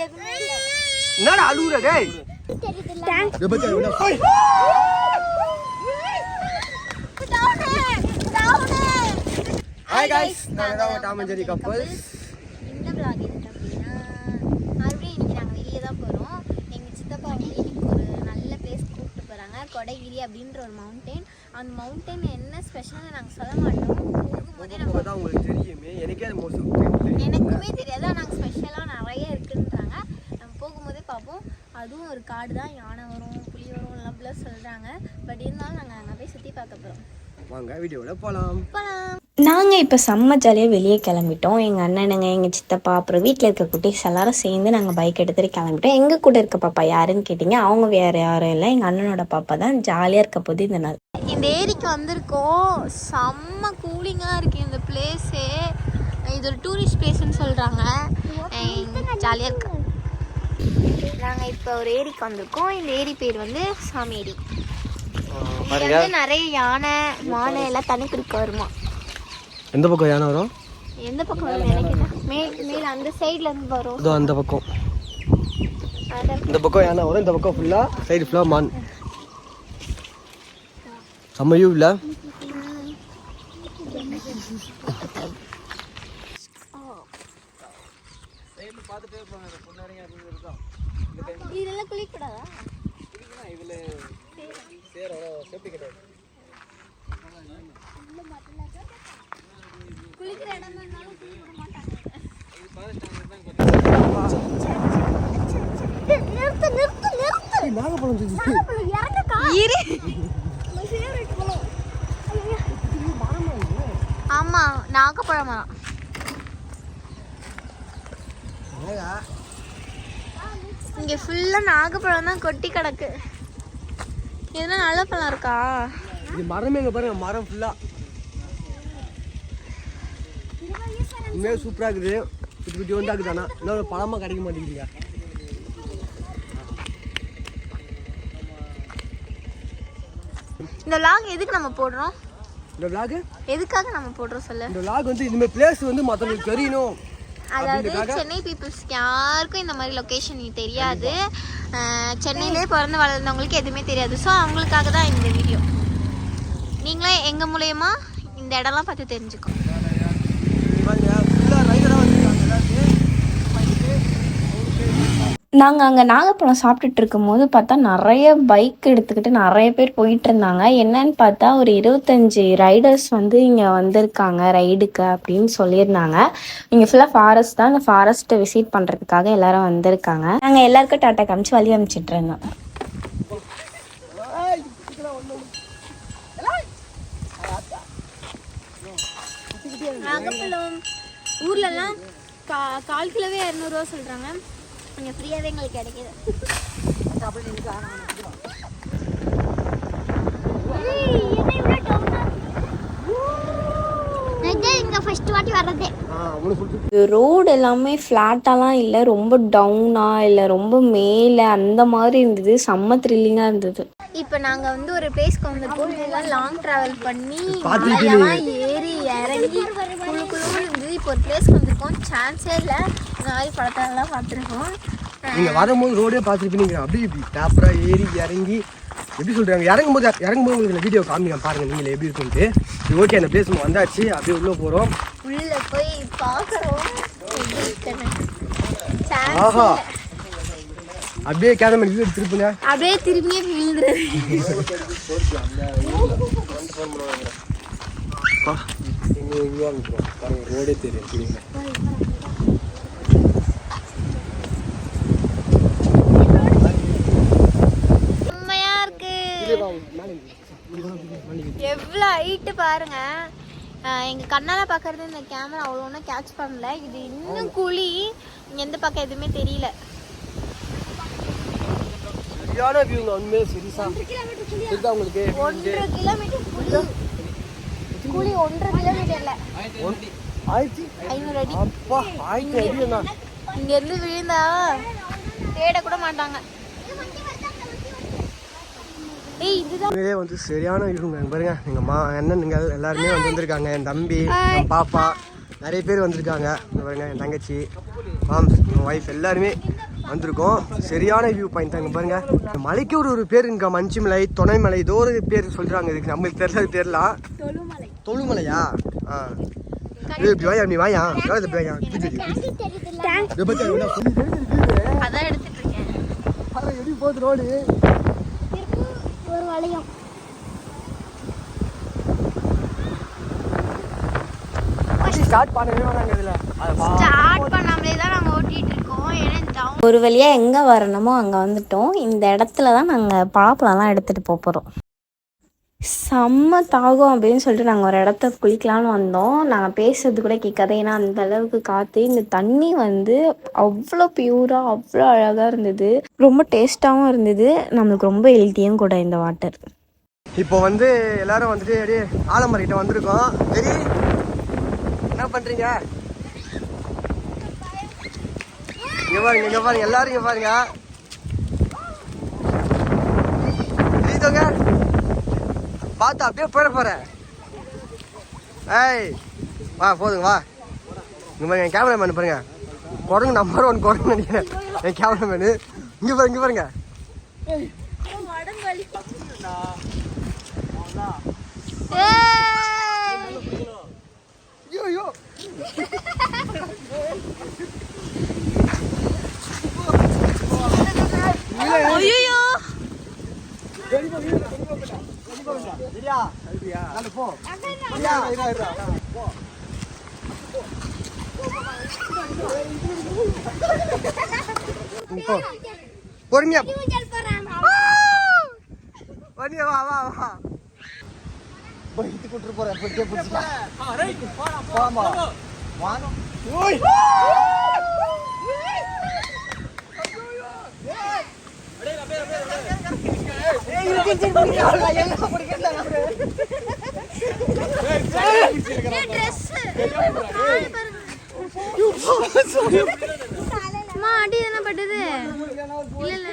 எதுவுமே இல்ல. என்னடா அழுகுற டேய். ஹாய் நாங்க தான் டாம் அண்ட் ஜெரி கப்பல்ஸ். இந்த vlog மறுபடியும் இன்னைக்கு நாங்கள் வெளியே தான் போகிறோம் எங்கள் சித்தப்பா வந்து இன்னைக்கு ஒரு நல்ல பிளேஸ் கூப்பிட்டு போகிறாங்க கொடைகிரி அப்படின்ற ஒரு மவுண்டன் அந்த மவுண்டன் என்ன ஸ்பெஷல்னு நாங்கள் சொல்ல மாட்டோம். போகும்போதே தான் உங்களுக்கு தெரியுமே. எனக்கே அது மோஸ்ட் எனக்குமே தெரியாது ஸ்பெஷலாக நிறைய இருக்குன்றாங்க நம்ம போகும்போதே பார்ப்போம் அதுவும் ஒரு காடு தான் யானை வரும் புலி வரும் எல்லாம் அப்படிலாம் சொல்கிறாங்க பட் இருந்தாலும் நாங்கள் அங்கே போய் சுற்றி பார்க்க போகிறோம் வாங்க வீடியோல போலாம். போகலாம் நாங்கள் இப்போ செம்ம ஜாலியாக வெளியே கிளம்பிட்டோம். எங்கள் அண்ணனுங்க எங்கள் சித்தப்பா அப்புறம் வீட்டில் இருக்க குட்டீஸ் எல்லாரும் சேர்ந்து நாங்கள் பைக் எடுத்துகிட்டு கிளம்பிட்டோம். எங்கள் கூட இருக்க பாப்பா யாருன்னு கேட்டிங்க? அவங்க வேறு யாரும் இல்லை. எங்கள் அண்ணனோட பாப்பா தான் ஜாலியாக இருக்க போது இந்த நாள். இந்த ஏரிக்கு வந்திருக்கோம். செம்ம கூலிங்காக இருக்குது இந்த பிளேஸே இது ஒரு டூரிஸ்ட் பிளேஸ்னு சொல்கிறாங்க ஜாலியாக இருக்கு. நாங்கள் இப்போ ஒரு ஏரிக்கு வந்திருக்கோம். இந்த ஏரி பேர் வந்து சாமி ஏரி. இங்க வந்து நிறைய யானை மானை எல்லாம் தண்ணி குடிக்க வருமா? எந்த பக்கம் யானை வரும்? எந்த பக்கம் வரும் நினைக்கிறேன் மேல் மேல அந்த சைடுல இருந்து வரும். இதோ அந்த பக்கம். இந்த பக்கம் யானை வரும் இந்த பக்கம் ஃபுல்லா சைடு ஃபுல்லா மான். செம்மையும் இல்லை? இதெல்லாம் குளிக்கூடாதா குளிக்கிற இடம் இருந்தாலும் குளிக்க மாட்டாங்க. நிறுத்து நிறுத்து நிறுத்து. நாகப்பழம் இறங்கக்கா இரு. ஆமா நாகப்பழம். மரம் இங்க ஃபுல்லா நாகப்பழம் தான் கொட்டி கிடக்கு. இதெல்லாம் நல்ல பழம் இருக்கா? இது மரமே இங்க பாருங்க மரம் ஃபுல்லா உண்மையாக சூப்பராக இருக்குது. குட்டி குட்டி வந்தா இருக்குதானா இன்னொரு பழமா கிடைக்க மாட்டேங்குதுங்க. இந்த லாக் எதுக்கு நம்ம போடுறோம்? இந்த விளாக் எதுக்காக நம்ம போடுறோம் சொல்லு? இந்த விளாக் வந்து இனிமேல் பிளேஸ் வந்து மற்றவங்களுக்கு தெரியணும். அதாவது சென்னை பீப்புள்ஸ்க்கு யாருக்கும் இந்த மாதிரி லொக்கேஷன் தெரியாது. சென்னையிலே பிறந்து வளர்ந்தவங்களுக்கு எதுவுமே தெரியாது. ஸோ அவங்களுக்காக தான் இந்த வீடியோ நீங்களே எங்கள் மூலயமா இந்த இடம்லாம் பார்த்து தெரிஞ்சுக்கோ ஃபுல்லாக ரைடராக வந்துருக்காங்க எல்லாருமே நாங்கள் அங்கே நாகப்பழம் சாப்பிட்டுட்டு இருக்கும்போது பார்த்தா நிறைய பைக் எடுத்துக்கிட்டு நிறைய பேர் போயிட்டு இருந்தாங்க. என்னன்னு பார்த்தா ஒரு இருபத்தஞ்சி ரைடர்ஸ் வந்து இங்கே வந்திருக்காங்க ரைடுக்கு அப்படின்னு சொல்லியிருந்தாங்க. இங்கே ஃபுல்லாக ஃபாரஸ்ட் தான். அந்த ஃபாரஸ்ட்டை விசிட் பண்ணுறதுக்காக எல்லாரும் வந்திருக்காங்க. நாங்கள் எல்லாருக்கும் டாட்டா காமிச்சு வழி அனுப்பிச்சிட்டு இருந்தோம். ஊர்லலாம் கா கால் கிலோவே இரநூறுவா சொல்கிறாங்க இங்கே ஃப்ரீயாகவே எங்களுக்கு கிடைக்கிது. ரோடு எல்லாமே ஃப்ளாட்டாலாம் இல்லை ரொம்ப டவுனாக இல்லை ரொம்ப மேலே அந்த மாதிரி இருந்தது செம்ம த்ரில்லிங்காக இருந்தது. இப்போ நாங்கள் வந்து ஒரு பிளேஸ்க்கு வந்திருக்கோம் இதெல்லாம் லாங் ட்ராவல் பண்ணி. மலையெல்லாம் ஏறி இறங்கி குழு குழுன்னு இருந்து இப்போ ஒரு பிளேஸ்க்கு வந்திருக்கோம். சான்ஸே இல்லை. இந்த மாதிரி படத்தெல்லாம் பார்த்துருக்கோம். நீங்கள் வரும்போது ரோடே பார்த்துருப்பீங்க அப்படியே இப்படி டாப்பராக ஏறி இறங்கி எப்படி சொல்கிறாங்க இறங்கும் போது இறங்கும் போது உங்களுக்கு வீடியோ காமிக்க பாருங்க நீங்கள் எப்படி இருக்குன்ட்டு. சரி ஓகே அந்த பிளேஸ் வந்தாச்சு. அப்படியே உள்ளே போகிறோம் உள்ள போய் பார்க்குறோம். ஆஹா. அப்படியே கேமரா இது திருப்புங்க அப்படியே திரும்பியே விழுந்துருது ரோடே தெரியும் உண்மையா இருக்கு எவ்வளோ ஹைட்டு பாருங்க. ஆஹ் எங்க கண்ணால பார்க்கறது இந்த கேமரா அவ்வளோ ஒன்றும் கேட்ச் பண்ணல. இது இன்னும் குழி. இங்க எந்த பக்கம் எதுவுமே தெரியல. சரியான வியூங்க உண்மையே சரிசா சரிதா உங்களுக்கு ஒன்றரை கிலோமீட்டர் குழி. குழி ஒன்றரை கிலோமீட்டர்ல ஆயிடுச்சு ஐநூறு அடி. அப்பா ஆயிடுச்சு அடியா இங்க இருந்து விழுந்தா தேட கூட மாட்டாங்க. உண்மையிலே வந்து சரியான வியூங்க பாருங்க எங்கள் மா அண்ணன் நீங்கள் எல்லாருமே வந்து வந்திருக்காங்க. என் தம்பி என் பாப்பா நிறைய பேர் வந்திருக்காங்க. பாருங்க என் தங்கச்சி மாம்ஸ் என் ஒய்ஃப் எல்லாருமே வந்திருக்கோம். சரியான வியூ பாயிண்ட் தாங்க பாருங்க. இந்த மலைக்கு ஒரு ஒரு பேர் இங்க மஞ்சுமலை துணைமலை ஏதோ ஒரு பேர் சொல்றாங்க. இதுக்கு நம்மளுக்கு தெரியல தெரியலாம் தொழுமலையா? ஆ. ஏய், இப்படி வாயா நீ யார் இப்படி. இதை அதான் எடுத்துட்டு இருக்கேன். போகுது ரோடு? ஒரு வளையம். ஸ்டார்ட் பண்ணவே வேணாங்க இதுல. அதை பா- ஸ்டார்ட் பண்ணாமலே தான் நாங்கள் ஓட்டிட்டு இருக்கோம். ஏன்னா ஒரு வழியாக எங்கே வரணுமோ அங்கே வந்துட்டோம். இந்த இடத்துல தான் நாங்கள் பலாப்பழம்லாம் எடுத்துகிட்டு போக போகிறோம் செம்ம தாகம் அப்படின்னு சொல்லிட்டு நாங்கள் ஒரு இடத்த குளிக்கலான்னு வந்தோம். நாங்கள் பேசுறது கூட கேட்காது. ஏன்னா அந்த அளவுக்கு காற்று இந்த தண்ணி வந்து அவ்வளோ பியூராக அவ்வளோ அழகாக இருந்தது. ரொம்ப டேஸ்ட்டாகவும் இருந்தது. நம்மளுக்கு ரொம்ப ஹெல்த்தியும் கூட இந்த வாட்டர் இப்போ வந்து எல்லாரும் வந்துட்டு அப்படியே ஆலமரம் வந்திருக்கோம். சரி என்ன பண்ணுறீங்க இங்கே பாருங்க இங்கே பாருங்க. எல்லாரும் இங்கே பாருங்க. பார்த்து அப்படியே போயிட போறேன். ஏய் வா போதுங்க வா. இங்க பாருங்க என் கேமராமேன் பாருங்க. குரங்கு நம்பர் ஒன் குரங்கு நினைக்கிறேன். என் கேமராமேனு இங்க பாருங்க இங்க பாருங்க. ஐயோ ஐயோ ஐயோ சரியா சரியா நல்ல போ சரியா இரா இரா போ போ பொறுமையா. வா வா வா. போய் இட்டு கூட்டு போறேன். பிடிச்சே பிடிச்சா போமா வாங்க. ஓய். அம்மா அடி என்ன பட்டது இல்ல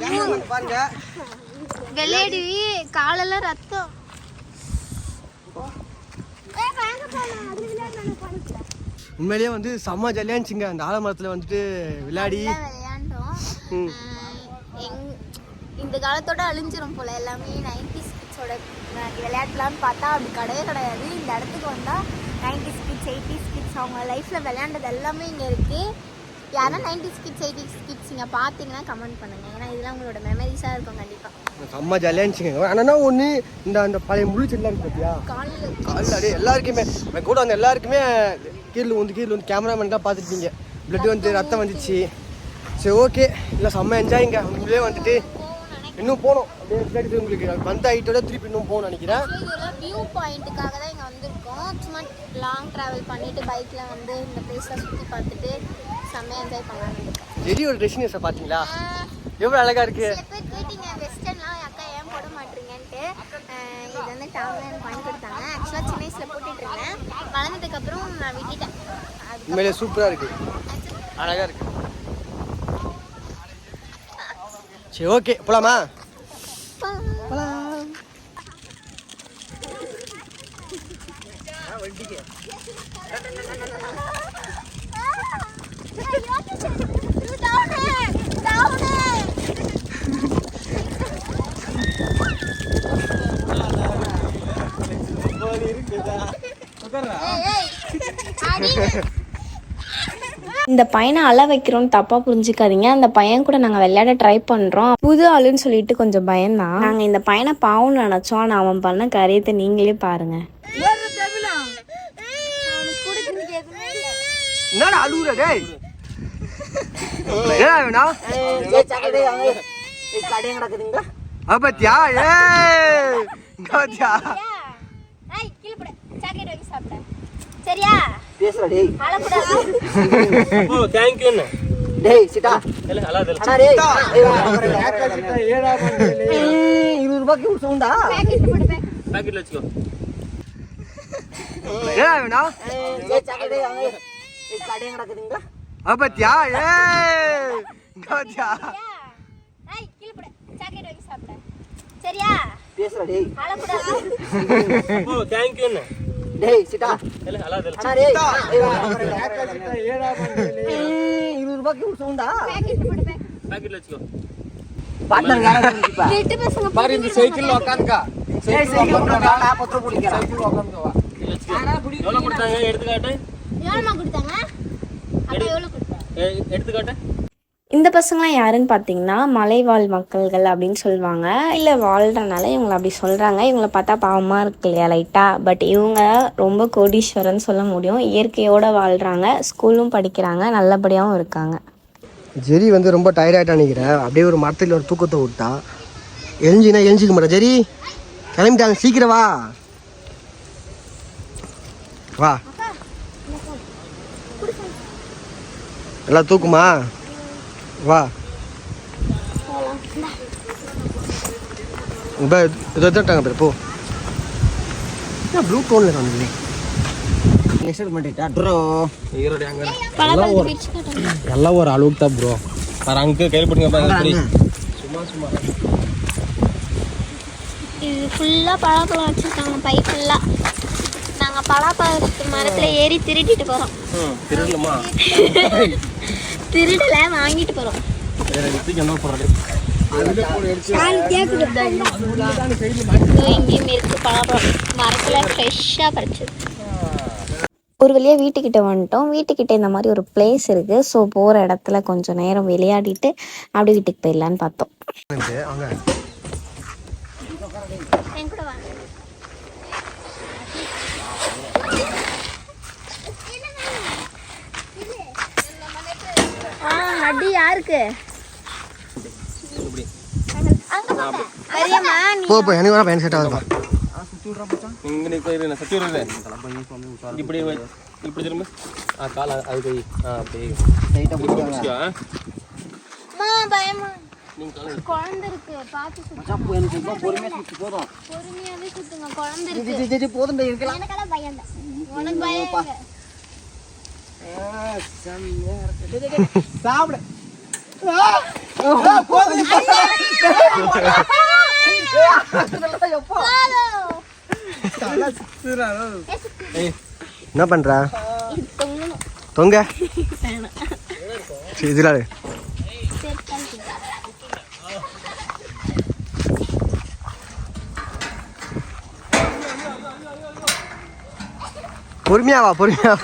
இல்ல பாருங்க வெள்ளையடி காலெல்லாம் ரத்தம் உண்மையிலேயே வந்து செம்ம ஜாலியாக இருந்துச்சுங்க. அந்த ஆலமரத்தில் வந்துட்டு விளையாடி. இந்த காலத்தோட அழிஞ்சிரும் போல எல்லாமே நைன்டிஸ் கிட்ஸோட விளையாட்டுலான்னு பார்த்தா அப்படி கிடையவே கிடையாது. இந்த இடத்துக்கு வந்தால் நைன்டிஸ் கிட்ஸ் எயிட்டிஸ் கிட்ஸ் அவங்க லைஃப்பில் விளையாண்டது எல்லாமே இங்கே இருக்குது யாரா நைன்டிஸ் கிட்ஸ் எயிட்டிஸ் கிட்ஸ் இங்கே பார்த்தீங்கன்னா கமெண்ட் பண்ணுங்கள் ஏன்னா இதெல்லாம் உங்களோட மெமரிஸாக இருக்கும் கண்டிப்பாக செம்ம ஜாலியாக இருந்துச்சுங்க. ஆனால் ஒன்று இந்த அந்த பழைய முழு இருக்கு பார்த்தியா காலையில் காலில் அப்படியே எல்லாருக்குமே கூட அந்த எல்லாருக்குமே கீழே வந்து கீழே வந்து கேமராமேன் தான் பார்த்துருப்பீங்க. பிளட் வந்து ரத்தம் வந்துச்சு. சரி ஓகே இல்லை செம்ம என்ஜாய்ங்க உங்களே வந்துட்டு இன்னும் போகணும். அப்படியே பின்னாடி உங்களுக்கு வந்த ஐட்டோட திருப்பி இன்னும் போகணும்னு நினைக்கிறேன். வியூ பாயிண்ட்டுக்காக தான் இங்கே வந்திருக்கோம். சும்மா லாங் ட்ராவல் பண்ணிட்டு பைக்கில் வந்து இந்த பிளேஸில் சுற்றி பார்த்துட்டு செம்மையாக என்ஜாய் பண்ணலாம்னு இருக்கேன் செடியோட டெஸ்டினேஷன் பார்த்தீங்களா? எவ்வளோ அழகாக இருக்கு. கேட்டீங்க வெஸ்டர்ன்லாம் அக்கா ஏன் போட மாட்டீங்கன்ட்டு? இது வந்து டவுனில் எனக்கு வாங்கி கொடுத்தாங்க. ஆக்சுவலாக சின்ன வயசில் போட்டுட்டு இருந்தேன். வளர்ந்ததுக்கப்புறம் நான் விட்டுட்டேன். உண்மையிலே சூப்பராக இருக்கு. அழகாக இருக்கு. சரி ஓகே. போலாமா? போலாம். இந்த பையனை அழ வைக்கிறோன்னு தப்பாக புரிஞ்சுக்காதீங்க. அந்த பையன் கூட நாங்கள் விளையாட ட்ரை பண்ணுறோம் புது ஆளுன்னு சொல்லிட்டு கொஞ்சம் பயம்தான். நாங்கள் இந்த பையனை பாவம்னு நினச்சோம். ஆனால் அவன் பண்ண காரியத்தை நீங்களே பாருங்க. என்னடா அழுகுற டேய்? என்னடா வேணா அது பாத்தியா? ஏய் இங்க பாத்தியா? கீழே போட. சாக்லேட் வாங்கி சாப்பிட்டேன் சரியா? பேசுறா டேய். அழக்கூடாது? ஓ தேங்க் யூ டேய் சிட்டா. இல்ல இல்ல அண்ணா டேய். ஏய், இருபது ரூபாய்க்கு ஒரு சவுண்டா? பேக்கெட் போட்டு பேக் பாக்கெட்ல வச்சுக்கோ. என்னடா வேணா. ஏய் சாக்கடை அங்க கடை இங்க பாத்தியா? ஏய் கீழே போட. சாப்பிட்டேன் சரியா? பேசுறா டேய். அழக்கூடாது? ஓ தேங்க் யூ டேய் சிட்டா இருபது ரூபாய்க்கு சவுண்டா பாக்கெட்ல வச்சுக்கோ. சைக்கிள் குடிக்கிறேன் சைக்கிள் உட்காந்துக்கா எவ்வளவு கொடுத்தாங்க? எடுத்துக்காட்டு. எடுத்துக்காட்டு. இந்த பசங்களாம் யாருன்னு பார்த்தீங்கன்னா மலைவாழ் மக்கள்கள் அப்படின்னு சொல்லுவாங்க. இல்லை வாழ்கிறனால இவங்களை அப்படி சொல்கிறாங்க இவங்கள பார்த்தா பாவமாக இருக்கு இல்லையா லைட்டாக பட் இவங்க ரொம்ப கோடீஸ்வரன் சொல்ல முடியும். இயற்கையோடு வாழ்கிறாங்க ஸ்கூலும் படிக்கிறாங்க. நல்லபடியாகவும் இருக்காங்க. ஜெரி வந்து ரொம்ப டயர்டாயிட்டா நினைக்கிறேன். அப்படியே ஒரு மரத்தில் ஒரு தூக்கத்தை விட்டா. எழிஞ்சினா எழிஞ்சிக்க மாட்டா. ஜெரி கிளம்பிட்டாங்க. சீக்கிரம் வா. வா. எல்லாம் தூக்குமா? வா. இப்போ இதை எடுத்துட்டாங்க பேர் போ. ப்ளூ டோனில் காணுங்களே நெக்ஸ்ட் பண்ணிட்டா ட்ரோ ஈரோடு அங்க எல்லாம் ஒரு அளவுக்கு தான் ப்ரோ வேற அங்க கையில் எப்படி இது ஃபுல்லாக பலாப்பழம் வச்சுருக்காங்க பை ஃபுல்லாக நாங்கள் பலாப்பழத்து மரத்தில் ஏறி திருடிட்டு போகிறோம் ம் திருடலமா திருடல வாங்கிட்டு இங்கேயும் இருக்கு மரத்தில் ஃப்ரெஷ்ஷாக பறிச்சது. ஒரு வழியாக வீட்டுக்கிட்ட வந்துட்டோம். வீட்டுக்கிட்ட இந்த மாதிரி ஒரு பிளேஸ் இருக்குது ஸோ போகிற இடத்துல கொஞ்சம் நேரம் விளையாடிட்டு அப்படியே வீட்டுக்கு போயிடலான்னு பார்த்தோம் அவங்க என் கூட வாங்க ஆ அடி யாருக்கு? போ போ எனக்கு வேணா பேண்ட் செட் ஆகுதுப்பா இங்க நீ போயிரு நான் சத்தி வருது இப்படி திரும்ப. ஆ கால அது கை. ஆ அப்படி. டைட்டா பிடிச்சிக்கோ. அம்மா பயமா. குழந்தை இருக்கு மச்சான் எனக்கு ரொம்ப பொறுமையா சுத்தி போதும். பொறுமையாவே சுத்துங்க குழந்தை இது இருக்கு. இது, இது போதும் டேய், இருக்கலாம். எனக்கெல்லாம் பயம் தான். உனக்கு பயம் இல்ல. சாப்பிடு. என்ன பண்ற? தொங்க. சரி இதுல பொறுமையாவா பொறுமையா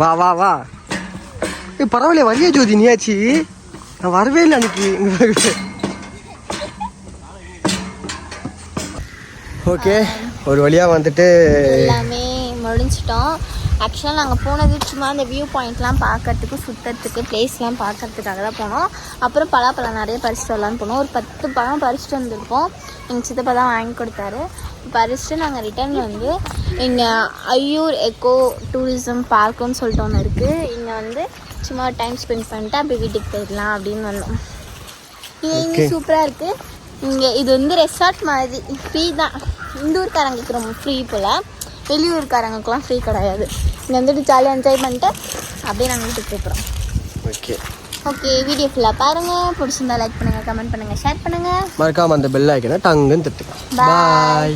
வா வா வா. பரவாயில்ல வரியா ஜோதி நீயாச்சு? நான் வரவே இல்லை அன்னைக்கு. ஓகே ஒரு வழியா வந்துட்டு எல்லாமே முடிஞ்சிட்டோம். ஆக்சுவலாக நாங்கள் போனது சும்மா அந்த வியூ பாயிண்ட்லாம் பார்க்கறதுக்கு சுற்றுறதுக்கு பிளேஸ்லாம் பார்க்கறதுக்காக தான் போனோம். அப்புறம் பலாப்பழம் நிறைய பறிச்சுட்டு வரலான்னு போனோம். ஒரு பத்து பழம் பறிச்சுட்டு வந்திருப்போம். எங்கள் சித்தப்பா தான் வாங்கி கொடுத்தாரு. பறிச்சுட்டு நாங்கள் ரிட்டர்ன் வந்து இங்கே ஐயூர் எக்கோ டூரிசம் பார்க்குன்னு சொல்லிட்டு ஒன்று இருக்குது இங்கே வந்து சும்மா டைம் ஸ்பெண்ட் பண்ணிட்டு அப்படியே வீட்டுக்கு போயிடலாம் அப்படின்னு வந்தோம். இது இங்கே சூப்பராக இருக்குது இங்கே இது வந்து ரெசார்ட் மாதிரி ஃப்ரீ தான். இந்த ஊர்க்காரங்களுக்கு ரொம்ப ஃப்ரீ போல். வெளியூர்காரங்களுக்குலாம் ஃப்ரீ கிடையாது. இங்கே வந்துட்டு ஜாலியாக என்ஜாய் பண்ணிட்டு அப்படியே நாங்கள் வீட்டுக்கு போய்க்கிறோம் ஓகே ஓகே வீடியோ ஃபுல்லாக பாருங்கள் பிடிச்சிருந்தா லைக் பண்ணுங்கள் கமெண்ட் பண்ணுங்கள் ஷேர் பண்ணுங்கள் மறக்காம அந்த பெல் ஐக்கனை டங்குன்னு தட்டு Bye. பாய்